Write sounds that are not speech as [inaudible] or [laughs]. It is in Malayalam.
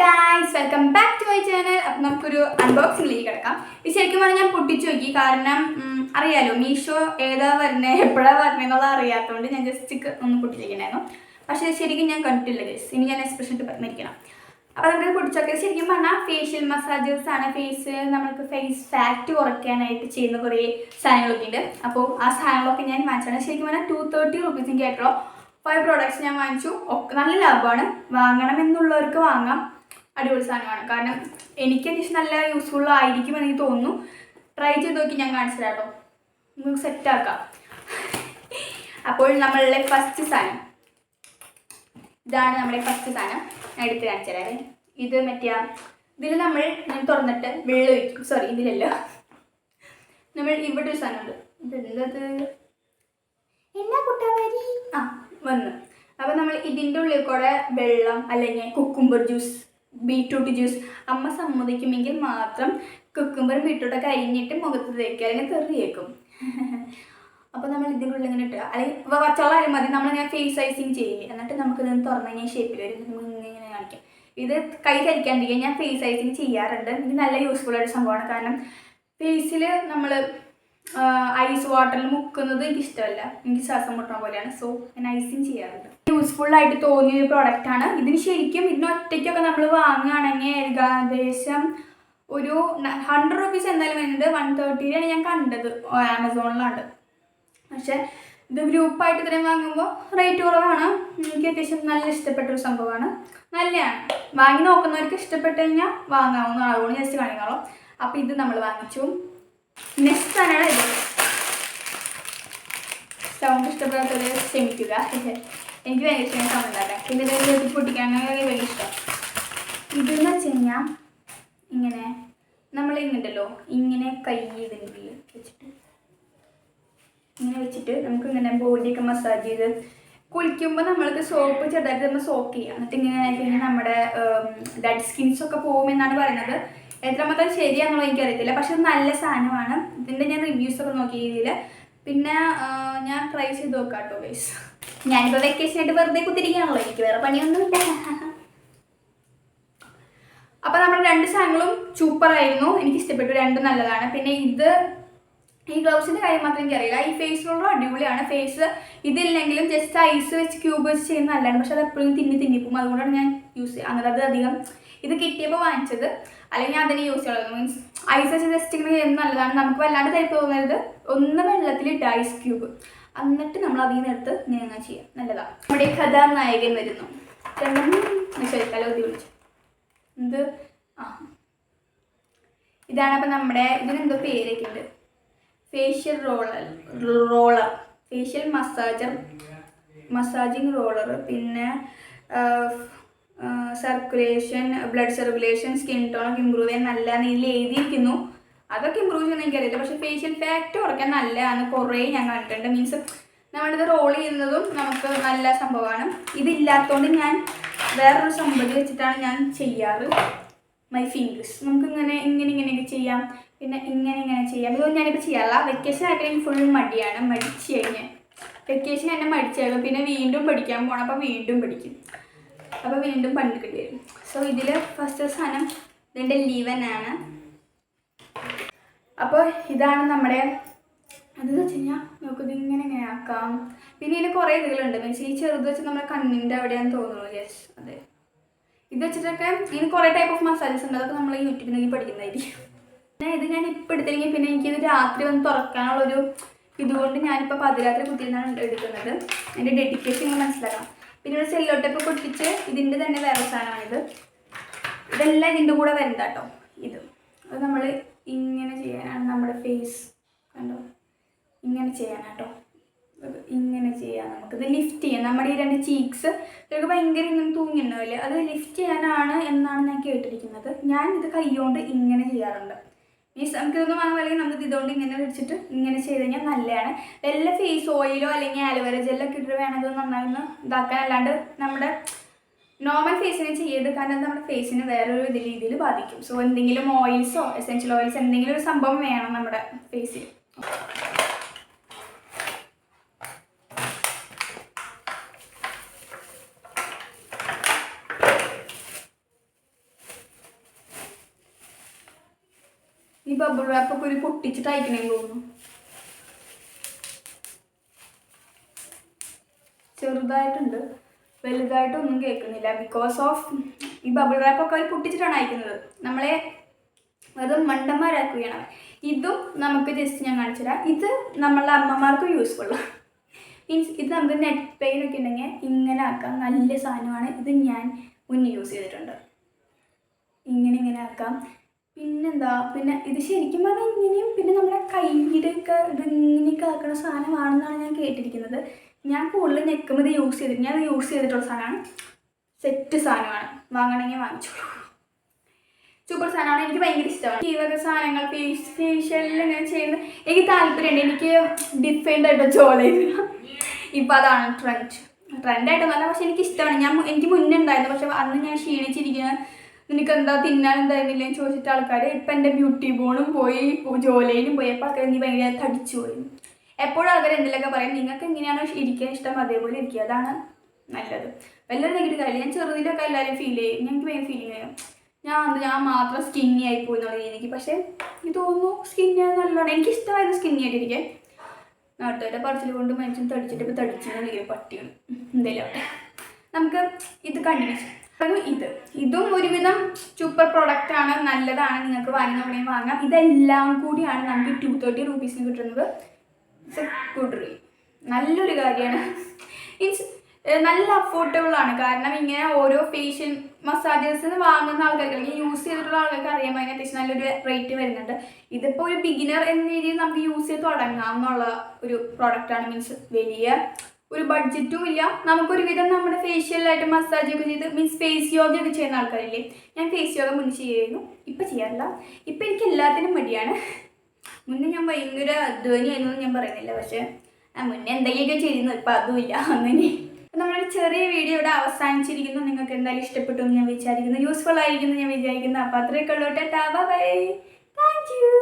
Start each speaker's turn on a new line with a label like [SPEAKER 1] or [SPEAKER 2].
[SPEAKER 1] Guys welcome back to my channel അപ്പം നമുക്കൊരു അൺബോക്സിംഗിലേക്ക് കിടക്കാം. ഇത് ശരിക്കും പറഞ്ഞാൽ ഞാൻ പൊട്ടിച്ചു നോക്കി. കാരണം അറിയാലോ മീഷോ ഏതാ വരുന്നത് എപ്പോഴാണ് വരുന്നത് എന്നുള്ളത് അറിയാത്തതുകൊണ്ട് ഞാൻ ജസ്റ്റ് ഒന്ന് പൊട്ടിച്ചിരിക്കണായിരുന്നു പക്ഷേ ശരിക്കും ഞാൻ കണ്ടിട്ടില്ല ഗൈസ് ഇനി ഞാൻ എക്സ്പ്രഷൻ ഇട്ട് പറഞ്ഞിരിക്കണം. അപ്പോൾ നമുക്ക് പൊട്ടിച്ചൊക്കെ ശരിക്കും പറഞ്ഞാൽ ഫേഷ്യൽ മസാജേഴ്സ് ആണ്. ഫേസ് നമുക്ക് ഫേസ് ഫാറ്റ് കുറയ്ക്കാനായിട്ട് ചെയ്യുന്ന കുറേ സാധനങ്ങളൊക്കെ ഉണ്ട്. അപ്പോൾ ആ സാധനങ്ങളൊക്കെ ഞാൻ വാങ്ങിച്ചാണ് ശരിക്കും പറഞ്ഞാൽ ടു തേർട്ടി റുപ്പീസിന്റെ ആയിട്ടുള്ള ഫൈവ് പ്രോഡക്റ്റ്സ് ഞാൻ വാങ്ങിച്ചു. ഒക്കെ നല്ല ലാഭമാണ്. വാങ്ങണമെന്നുള്ളവർക്ക് വാങ്ങാം. അടിപൊളി സാധനമാണ്. കാരണം എനിക്ക് അത്യാവശ്യം നല്ല യൂസ്ഫുൾ ആയിരിക്കും എനിക്ക് തോന്നുന്നു. ട്രൈ ചെയ്ത് നോക്കി ഞാൻ കാണിച്ചു തരാം കേട്ടോ നമുക്ക് സെറ്റാക്കാം അപ്പോൾ നമ്മളുടെ ഫസ്റ്റ് സാധനം. ഇതാണ് നമ്മുടെ ഫസ്റ്റ് സാധനം. ഞാൻ എടുത്ത് കാണിച്ചു തരാം ഇത് മറ്റേ ഇതിൽ നമ്മൾ ഞാൻ തുറന്നിട്ട് വെള്ളം ഒഴിക്കും. സോറി ഇതിലല്ല. നമ്മൾ ഇവിടെ ഒരു സാധനമുണ്ട് ഇതെന്തത്? എന്നാ കുട്ടവരി? ആ വന്നു. അപ്പം നമ്മൾ ഇതിന്റെ ഉള്ളിൽ കൂടെ വെള്ളം അല്ലെങ്കിൽ കുക്കുംബർ ജ്യൂസ് ബീട്രൂട്ട് ജ്യൂസ്. അമ്മ സമ്മതിക്കുമെങ്കിൽ മാത്രം കുക്കുമ്പർ ബീട്രൂട്ടൊക്കെ അരിഞ്ഞിട്ട് മുഖത്ത് തേക്കുക. അല്ലെങ്കിൽ തെറിയേക്കും [laughs] അപ്പോൾ നമ്മൾ ഇതിന്റെ ഉള്ളിൽ ഇങ്ങനെ ഇട്ട് അല്ലെങ്കിൽ ആയാലും മതി. നമ്മളിങ്ങനെ ഫേസ് ഐസിങ് ചെയ്യില്ലേ. എന്നിട്ട് നമുക്ക് ഇത് തുറന്നു കഴിഞ്ഞാൽ ഷേപ്പിൽ വരും. ഇങ്ങനെ കാണിക്കാം. ഇത് കൈ ധരിക്കാണ്ടിരിക്കുക ഞാൻ ഫേസ് ഐസിങ് ചെയ്യാറുണ്ട്. ഇത് നല്ല യൂസ്ഫുൾ ആയിട്ട് സംഭവമാണ്. കാരണം ഫേസിൽ നമ്മൾ ഐസ് വാട്ടറിൽ മുക്കുന്നത് എനിക്ക് ഇഷ്ടമല്ല എനിക്ക് ശ്വാസം മുട്ടണ പോലെയാണ്. സോ ഞാൻ ഐസിങ് ചെയ്യാറുണ്ട്. യൂസ്ഫുൾ ആയിട്ട് തോന്നിയ ഒരു പ്രോഡക്റ്റ് ആണ്. ഇതിന് ശരിക്കും ഇതിന് ഒറ്റയ്ക്കൊക്കെ നമ്മൾ വാങ്ങുകയാണെങ്കിൽ ഏകദേശം ഒരു ഹൺഡ്രഡ് റുപ്പീസ് എന്തായാലും വരുന്നുണ്ട് വൺ തേർട്ടിയിലാണ് ഞാൻ കണ്ടത്. ആമസോണിലാണ്. പക്ഷേ ഇത് ഗ്രൂപ്പായിട്ട് ഇത്രയും വാങ്ങുമ്പോൾ റേറ്റ് കുറവാണ്. എനിക്ക് അത്യാവശ്യം നല്ല ഇഷ്ടപ്പെട്ട ഒരു സംഭവമാണ്. നല്ലതാണ്. വാങ്ങി നോക്കുന്നവർക്ക് ഇഷ്ടപ്പെട്ട് കഴിഞ്ഞാൽ വാങ്ങാവുന്ന ആളുകൊണ്ട് ജസ്റ്റ് കാണിക്കാമല്ലോ അപ്പോൾ ഇത് നമ്മൾ വാങ്ങിച്ചു. നെക്സ്റ്റ് തന്നെയാണ് ഇത്. സൗണ്ട് ഇഷ്ടപ്പെടാത്തവരെ ക്ഷമിക്കുക. എനിക്ക് ഭയങ്കര ഇഷ്ടമാണ് സൗണ്ട് ഉണ്ടാക്കാൻ പിന്നെ ഇത് പൊട്ടിക്കാനാണ് ഭയങ്കര ഇഷ്ടം. ഇതെന്ന് വെച്ച് കഴിഞ്ഞാൽ ഇങ്ങനെ നമ്മൾ ഇങ്ങനെ കൈ ഇതിനുള്ളിൽ വെച്ചിട്ട് ഇങ്ങനെ വെച്ചിട്ട് നമുക്ക് ഇങ്ങനെ ബോഡിയൊക്കെ മസാജ് ചെയ്ത് കുളിക്കുമ്പോൾ നമ്മൾക്ക് സോപ്പ് ചെറുതായിട്ട് നമ്മൾ സോക്ക് ചെയ്യുക എന്നിട്ട് ഇങ്ങനെ നമ്മുടെ ഡെഡ് സ്കിൻസ് ഒക്കെ പോകുമെന്നാണ് പറയുന്നത്. എത്രമാത്രം ശരിയാണെന്നുള്ളത് എനിക്കറിയത്തില്ല. പക്ഷെ നല്ല സാധനമാണ്. ഇതിന്റെ ഞാൻ റിവ്യൂസ് ഒക്കെ നോക്കിയ രീതിയിൽ. പിന്നെ ഞാൻ ട്രൈ ചെയ്ത് നോക്കാം കേട്ടോ ഗൈസ് ഞാനിപ്പോൾ വെക്കേഷൻ ആയിട്ട് വെറുതെ കുത്തിരിക്കുകയാണല്ലോ. എനിക്ക് വേറെ പണിയൊന്നുമില്ല. അപ്പോൾ നമ്മുടെ രണ്ട് സാധനങ്ങളും സൂപ്പറായിരുന്നു എനിക്ക് ഇഷ്ടപ്പെട്ടു. രണ്ടും നല്ലതാണ്. പിന്നെ ഇത് ഈ ഗ്ലൗസിന്റെ കാര്യം മാത്രം എനിക്കറിയില്ല. ഈ ഫേസ് റോളർ അടിപൊളിയാണ്. ഫേസ് ഇതില്ലെങ്കിലും ജസ്റ്റ് ഐസ് വെച്ച് ക്യൂബ് വെച്ച് ചെയ്യുന്ന നല്ലതാണ് പക്ഷെ അത് എപ്പോഴും തിന്നി തിന്നിപ്പോകും. അതുകൊണ്ടാണ് ഞാൻ യൂസ് ചെയ്യുക അങ്ങനെ അത് അധികം ഇത് കിട്ടിയപ്പോൾ വാങ്ങിച്ചത്. അല്ലെങ്കിൽ ഞാൻ അതിനെ യൂസ് ചെയ്യുള്ളത് മീൻസ് ഐസ് വെച്ച് ജസ്റ്റ് ഇങ്ങനെ ചെയ്യുന്നത് നല്ലതാണ്. നമുക്ക് വല്ലാണ്ട് തരിപ്പ് തോന്നരുത്. ഒന്ന് വെള്ളത്തിലിട്ട് ഐസ് ക്യൂബ് എന്നിട്ട് നമ്മൾ അതിൽ നിന്ന് എടുത്ത് നീങ്ങാൻ ചെയ്യാം. നല്ലതാണ്. നമ്മുടെ കഥാനായകൻ വരുന്നു. ശരി കലോതി വിളിച്ചു. എന്ത്? ആ. ഇതാണ് അപ്പം നമ്മുടെ ഇതിനെന്തോ പേരൊക്കെ ഉണ്ട്. Facial roller roller facial massager massaging roller പിന്നെ സർക്കുലേഷൻ ബ്ലഡ് സർക്കുലേഷൻ സ്കിൻ ടോണൊക്കെ ഇമ്പ്രൂവ് ചെയ്യാൻ നല്ല രീതിയിൽ എഴുതിയിരിക്കുന്നു. അതൊക്കെ ഇമ്പ്രൂവ് ചെയ്യുന്ന എനിക്കറിയില്ല. പക്ഷേ ഫേഷ്യൽ ഫാക്റ്റ് കുറയ്ക്കാൻ നല്ലതാണ്. കുറേ ഞാൻ കണ്ടിട്ടുണ്ട്. മീൻസ് നമ്മളിത് റോൾ ചെയ്യുന്നതും നമുക്ക് നല്ല സംഭവമാണ്. ഇതില്ലാത്തതുകൊണ്ട് ഞാൻ വേറൊരു സംഭവം വെച്ചിട്ടാണ് ഞാൻ ചെയ്യാറ്. മൈ ഫിംഗേഴ്സ് നമുക്ക് ഇങ്ങനെ ഇങ്ങനെ ഇങ്ങനെയൊക്കെ ചെയ്യാം. പിന്നെ ഇങ്ങനെ ഇങ്ങനെ ചെയ്യാം. ഇതൊന്നും ഞാനിപ്പോൾ ചെയ്യാറില്ല. വെക്കേഷൻ ആയിട്ട് ഫുൾ മടിയാണ്. മടിച്ച് കഴിഞ്ഞ്. വെക്കേഷൻ എന്നെ മടിച്ചായിരുന്നു. പിന്നെ വീണ്ടും പഠിക്കാൻ പോകണം അപ്പോൾ വീണ്ടും പഠിക്കും. അപ്പോൾ വീണ്ടും പണിയെടുക്കേണ്ടി വരും സോ ഇതിൽ ഫസ്റ്റ് സാധനം ഇതിന്റെ ആണ് അപ്പോൾ ഇതാണ് നമ്മുടെ അതെന്ന് വെച്ച് കഴിഞ്ഞാൽ നമുക്കിത് ഇങ്ങനെ ഇങ്ങനെ ആക്കാം. പിന്നെ ഇതിൽ കുറേ ഇതുകളുണ്ട് മീൻസ് ഈ ചെറുത് വെച്ച് നമ്മുടെ കണ്ണിന്റെ അവിടെയാന്ന് തോന്നുന്നു. യെസ് അതെ. ഇത് വെച്ചിട്ടൊക്കെ ഇതിന് കുറേ ടൈപ്പ് ഓഫ് മസാജസ് ഉണ്ട്. അതൊക്കെ നമ്മൾ യൂട്യൂബിൽ നിന്ന് പഠിക്കുന്നതായിരിക്കും. പിന്നെ ഇത് ഞാൻ ഇപ്പോൾ എടുത്തില്ലെങ്കിൽ പിന്നെ എനിക്കിത് രാത്രി വന്ന് തുറക്കാനുള്ളൊരു ഇതുകൊണ്ട് ഞാനിപ്പോൾ പതിരാത്രി കുത്തിയിരുന്നാണ് എടുക്കുന്നത്. എന്റെ ഡെഡിക്കേഷൻ നിങ്ങൾ മനസ്സിലാക്കണം. പിന്നെ ഒരു സെല്ലോ പൊട്ടിച്ച് ഇതിന്റെ തന്നെ വേറെ സാധനമാണിത്. ഇതെല്ലാം ഇതിന്റെ കൂടെ വരുന്നതാട്ടോ ഇത്. അത് നമ്മൾ ഇങ്ങനെ ചെയ്യാനാണ് നമ്മുടെ ഫേസ് കണ്ടോ? ഇങ്ങനെ ചെയ്യാനാട്ടോ. ഇങ്ങനെ ചെയ്യാം നമുക്കിത് ലിഫ്റ്റ് ചെയ്യാം. നമ്മുടെ ഈ രണ്ട് ചീക്സ് ഇതൊക്കെ ഭയങ്കര ഇങ്ങനെ തൂങ്ങിണ്ടാവില്ലേ അത് ലിഫ്റ്റ് ചെയ്യാനാണ് എന്നാണ് ഞാൻ കേട്ടിരിക്കുന്നത്. ഞാൻ ഇത് കൈ കൊണ്ട് ഇങ്ങനെ ചെയ്യാറുണ്ട്. മീൻസ് നമുക്കിതൊന്നും വാങ്ങാൻ അല്ലെങ്കിൽ നമുക്ക് ഇതുകൊണ്ട് ഇങ്ങനെ പിടിച്ചിട്ട് ഇങ്ങനെ ചെയ്ത് കഴിഞ്ഞാൽ നല്ലതാണ്. വല്ല ഫേസ് ഓയിലോ അല്ലെങ്കിൽ ആലോവേര ജെല്ലൊക്കെ ഇട്ടിട്ട് വേണം ഇത് നന്നായി ഒന്ന് ഇതാക്കാൻ. അല്ലാണ്ട് നമ്മുടെ നോർമൽ ഫേസിന് ചെയ്യരുത്. കാരണം നമ്മുടെ ഫേസിന് വേറൊരു രീതിയിൽ ബാധിക്കും. സോ എന്തെങ്കിലും ഓയിൽസോ എസെൻഷ്യൽ ഓയിൽസ് എന്തെങ്കിലും ഒരു സംഭവം വേണം നമ്മുടെ ഫേസിൽ ഈ വാപ്പ് റാപ്പൊക്കെ ഒരു പൊട്ടിച്ചിട്ട് അയക്കണേന്ന് തോന്നുന്നു. ചെറുതായിട്ടുണ്ട്. വലുതായിട്ടൊന്നും കേൾക്കുന്നില്ല. ബിക്കോസ് ഓഫ് ഈ ബബിൾ റാപ്പൊക്കെ അവർ പൊട്ടിച്ചിട്ടാണ് അയക്കുന്നത്. നമ്മളെ വെറും മണ്ടന്മാരാക്കുകയാണ്. ഇതും നമുക്ക് ജസ്റ്റ് ഞാൻ കാണിച്ചുതരാം ഇത് നമ്മളുടെ അമ്മമാർക്കും യൂസ്ഫുള്ളാണ് മീൻസ് ഇത് നമുക്ക് നെറ്റ് പെയിൻ ഒക്കെ ഉണ്ടെങ്കിൽ ഇങ്ങനെ ആക്കാം. നല്ല സാധനമാണ്. ഇത് ഞാൻ മുന്നേ യൂസ് ചെയ്തിട്ടുണ്ട്. ഇങ്ങനെ ഇങ്ങനെ ആക്കാം. പിന്നെന്താ? പിന്നെ ഇത് ശരിക്കും പറഞ്ഞാൽ ഇങ്ങനെയും പിന്നെ നമ്മുടെ കയ്യിലൊക്കെ ഇത് ഇങ്ങനെയൊക്കെ ആക്കുന്ന സാധനമാണെന്നാണ് ഞാൻ കേട്ടിരിക്കുന്നത്. ഞാൻ കൂടുതൽ നെക്കുമതി യൂസ് ചെയ്തിട്ട് ഞാൻ യൂസ് ചെയ്തിട്ടുള്ള സാധനമാണ്. സെറ്റ് സാധനമാണ്. വാങ്ങണമെങ്കിൽ വാങ്ങിച്ചോളൂ. സൂപ്പർ സാധനമാണ്. എനിക്ക് ഭയങ്കര ഇഷ്ടമാണ്. ഈ വക സാധനങ്ങൾ ഫേസ് ഫേഷ്യലിൽ ഇങ്ങനെ ചെയ്യുന്നത് എനിക്ക് താല്പര്യമുണ്ട്. എനിക്ക് ഡിഫൈൻഡ് ആയിട്ട് ജോലി ഇപ്പം അതാണ് ട്രെൻഡ് ട്രെൻഡായിട്ടൊന്നല്ല പക്ഷെ എനിക്ക് ഇഷ്ടമാണ്. ഞാൻ എനിക്ക് മുന്നേ ഉണ്ടായിരുന്നു. പക്ഷെ അന്ന് ഞാൻ ക്ഷീണിച്ചിരിക്കുന്ന. നിനക്ക് എന്താ തിന്നാൻ എന്തായിരുന്നില്ലേ ചോദിച്ചിട്ട് ആൾക്കാർ ഇപ്പം എന്റെ ബ്യൂട്ടി ബോണും പോയി ജോലിയിലും പോയി അപ്പോൾ ആൾക്കാർ നീ ഭയങ്കര തടിച്ചു പോയി. എപ്പോഴും ആൾക്കാർ എന്തെങ്കിലുമൊക്കെ പറയും നിങ്ങൾക്ക് എങ്ങനെയാണോ ഇരിക്കാൻ ഇഷ്ടം? അതേപോലെ ഇരിക്കുക അതാണ് നല്ലത്. വലിയ നെഗറ്റീവ് കാര്യം. ഞാൻ ചെറുതിലൊക്കെ എല്ലാവരും ഫീൽ ചെയ്യും. ഞങ്ങൾക്ക് ഭയങ്കര ഫീലിംഗ് ചെയ്യും ഞാൻ ഞാൻ മാത്രം സ്കിന്നി ആയി പോയി എന്നുള്ള രീതിക്ക്. പക്ഷേ എനിക്ക് തോന്നുന്നു സ്കിന്നി നല്ലോണം എനിക്ക് ഇഷ്ടമായിരുന്നു സ്കിന്നി ആയിട്ടിരിക്കാൻ. നാട്ടുകാരുടെ പറച്ചിൽ കൊണ്ട് മനുഷ്യൻ തടിച്ചിട്ട് ഇപ്പോൾ തടിച്ചു പട്ടിയാണ് എന്തെങ്കിലും നമുക്ക് ഇത് കണ്ടിന്യൂ ചെയ്യാം. അത് ഇത്. ഇതും ഒരുവിധം സൂപ്പർ പ്രോഡക്റ്റ് ആണ് നല്ലതാണ് നിങ്ങൾക്ക് വാങ്ങുന്നവരെയും വാങ്ങാം. ഇതെല്ലാം കൂടിയാണ് നമുക്ക് ടു തേർട്ടി റുപ്പീസിന് കിട്ടുന്നത്. ഇറ്റ്സ് എ ഗുഡ് റീ നല്ലൊരു കാര്യമാണ്. മീൻസ് നല്ല അഫോർഡബിൾ ആണ്. കാരണം ഇങ്ങനെ ഓരോ ഫേഷ്യൽ മസാജേഴ്സ് വാങ്ങുന്ന ആൾക്കാർക്ക് അല്ലെങ്കിൽ യൂസ് ചെയ്തിട്ടുള്ള ആൾക്കാർക്ക് അറിയാൻ അതിന് അത്യാവശ്യം നല്ലൊരു റേറ്റ് വരുന്നുണ്ട്. ഇതിപ്പോൾ ഒരു ബിഗിനർ എന്ന രീതിയിൽ നമുക്ക് യൂസ് ചെയ്ത് തുടങ്ങാം എന്നുള്ള ഒരു പ്രോഡക്റ്റാണ് മീൻസ് വലിയ ഒരു ബഡ്ജറ്റും ഇല്ല. നമുക്കൊരു വിധം നമ്മുടെ ഫേഷ്യലായിട്ട് മസാജ് ഒക്കെ ചെയ്ത് മീൻസ് ഫേസ് യോഗ ഒക്കെ ചെയ്യുന്ന ആൾക്കാരില്ലേ? ഞാൻ ഫേസ് യോഗ മുന്നേ ചെയ്യുമായിരുന്നു. ഇപ്പം ചെയ്യാറില്ല. ഇപ്പം എനിക്ക് എല്ലാത്തിനും മടിയാണ്. മുന്നേ ഞാൻ ഭയങ്കര അധ്വാനിയായിരുന്നു എന്ന് ഞാൻ പറയുന്നില്ല. പക്ഷേ മുന്നേ എന്തെങ്കിലുമൊക്കെ ചെയ്യുന്നു ഇപ്പം അതുമില്ല അങ്ങനെ. നമ്മുടെ ചെറിയ വീഡിയോ ഇവിടെ അവസാനിച്ചിരിക്കുന്നു. നിങ്ങൾക്ക് എന്തായാലും ഇഷ്ടപ്പെട്ടു എന്ന് ഞാൻ വിചാരിക്കുന്നു. യൂസ്ഫുൾ ആയിരിക്കുന്നു ഞാൻ വിചാരിക്കുന്നു. അപ്പം അത്രയൊക്കെ ഉള്ളൂ ടാ ബൈ. Thank you